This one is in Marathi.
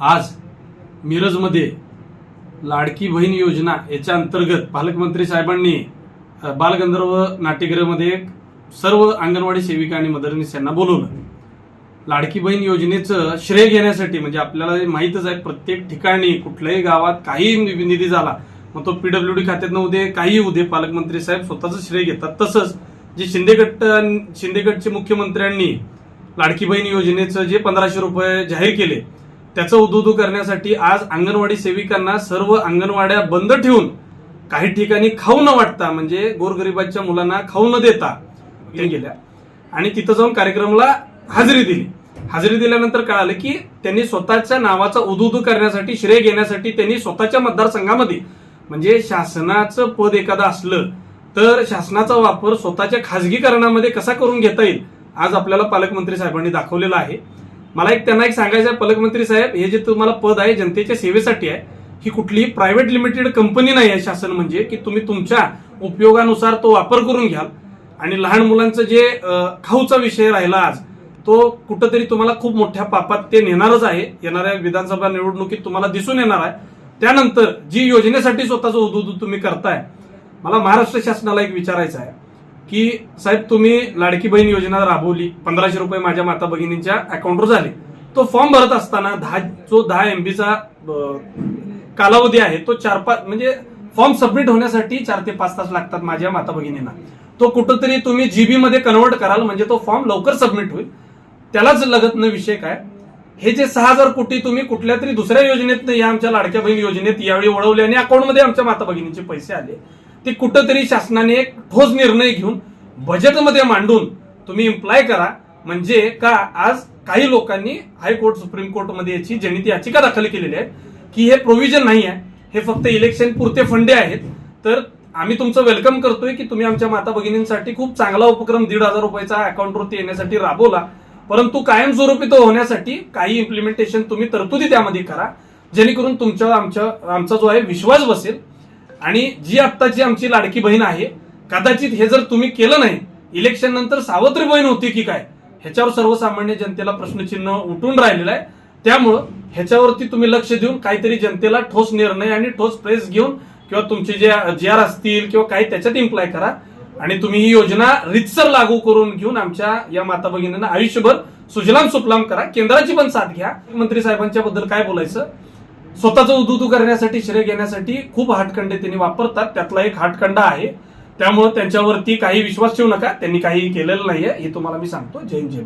आज मिरजमध्ये लाडकी बहीण योजना याच्या अंतर्गत पालकमंत्री साहेबांनी बालगंधर्व नाट्यगृहामध्ये एक सर्व अंगणवाडी सेविका आणि मदरनीस यांना बोलवलं. लाडकी बहीण योजनेचं श्रेय घेण्यासाठी म्हणजे आपल्याला माहीतच आहे प्रत्येक ठिकाणी कुठल्याही गावात काही नि- निधी झाला मग तो पीडब्ल्यूडी खात्यातनं उदे काही उदे पालकमंत्री साहेब स्वतःचं श्रेय घेतात. तसंच जे शिंदेगट शिंदेगडचे मुख्यमंत्र्यांनी लाडकी बहीण योजनेचं जे पंधराशे रुपये जाहीर केले त्याचं उदुदू करण्यासाठी आज अंगणवाडी सेविकांना सर्व अंगणवाड्या बंद ठेवून काही ठिकाणी खाऊ न वाटता म्हणजे गोरगरिबाच्या मुलांना खाऊ न देता ते गेल्या. आणि तिथं जाऊन कार्यक्रमाला हजेरी दिली. हजेरी दिल्यानंतर कळालं की त्यांनी स्वतःच्या नावाचा उदुदू करण्यासाठी श्रेय घेण्यासाठी त्यांनी स्वतःच्या मतदारसंघामध्ये म्हणजे शासनाचं पद एखादं असलं तर शासनाचा वापर स्वतःच्या खाजगीकरणामध्ये कसा करून घेता येईल आज आपल्याला पालकमंत्री साहेबांनी दाखवलेला आहे. मला एक त्यांना एक सांगायचं आहे पालकमंत्री साहेब हे जे तुम्हाला पद आहे जनतेच्या सेवेसाठी आहे ही कुठलीही प्रायव्हेट लिमिटेड कंपनी नाही आहे शासन म्हणजे की तुम्ही तुमच्या उपयोगानुसार तो वापर करून घ्याल. आणि लहान मुलांचं जे खाऊचा विषय राहिला आज तो कुठंतरी तुम्हाला खूप मोठ्या पापात ते नेणारच आहे. येणाऱ्या विधानसभा निवडणुकीत तुम्हाला दिसून येणार आहे. त्यानंतर जी योजनेसाठी स्वतःचं उदुदू तुम्ही करताय मला महाराष्ट्र शासनाला एक विचारायचं आहे. की साहेब तुम्ही लाडकी बहीण योजना राबवली पंधराशे रुपये माझ्या माता भगिनींच्या अकाउंटवर झाले. तो फॉर्म भरत असताना दहा जो दहा एमबीचा कालावधी आहे तो चार पाच म्हणजे फॉर्म सबमिट होण्यासाठी चार ते पाच तास लागतात माझ्या माता भगिनींना तो कुठंतरी तुम्ही जीबी मध्ये कन्वर्ट कराल म्हणजे तो फॉर्म लवकर सबमिट होईल. त्यालाच लगत न विषय काय? हे जे सहा हजार कोटी तुम्ही कुठल्या तरी दुसऱ्या योजनेत या आमच्या लाडक्या बहीण योजनेत यावेळी वळवले आणि अकाउंटमध्ये आमच्या माता भगिनीचे पैसे आले. ते कुठंतरी शासनाने एक ठोस निर्णय घेऊन बजेटमध्ये मांडून तुम्ही इम्प्लाय करा. म्हणजे का आज काही लोकांनी हायकोर्ट सुप्रीम कोर्टमध्ये याची जनहित याचिका दाखल केलेली आहे की हे प्रोव्हिजन नाही आहे. हे फक्त इलेक्शन पुरते फंडे आहेत. तर आम्ही तुमचं वेलकम करतोय की तुम्ही आमच्या माता भगिनींसाठी खूप चांगला उपक्रम दीड हजार रुपयाचा अकाउंटवरती येण्यासाठी राबवला. परंतु कायमस्वरूपी तो होण्यासाठी काही इम्प्लिमेंटेशन तुम्ही तरतुदी त्यामध्ये करा. जेणेकरून तुमच्या आमच्या आमचा जो आहे विश्वास बसेल. आणि जी आत्ताची आमची लाडकी बहीण आहे कदाचित हे जर तुम्ही केलं नाही इलेक्शन नंतर सावत्री बहीण होती की काय ह्याच्यावर सर्वसामान्य जनतेला प्रश्नचिन्ह उठून राहिलेलं आहे. त्यामुळं ह्याच्यावरती तुम्ही लक्ष देऊन काहीतरी जनतेला ठोस निर्णय आणि ठोस प्रेस घेऊन किंवा तुमचे जे जी आर असतील किंवा काही त्याच्यात इम्प्लाय करा. आणि तुम्ही ही योजना रितसर लागू करून घेऊन आमच्या या माता भगिनींना आयुष्यभर सुजलाम सुफलाम करा. केंद्राची पण साथ घ्या. मंत्री साहेबांच्या बद्दल काय बोलायचं? स्वतःचं उदुदू करण्यासाठी श्रेय घेण्यासाठी खूप हाटखंडे त्यांनी वापरतात. त्यातला एक हाटखंडा आहे. त्यामुळे त्यांच्यावरती काही विश्वास ठेवू नका. त्यांनी काही केलेलं नाहीये. हे तुम्हाला मी सांगतो. जय हिंद जय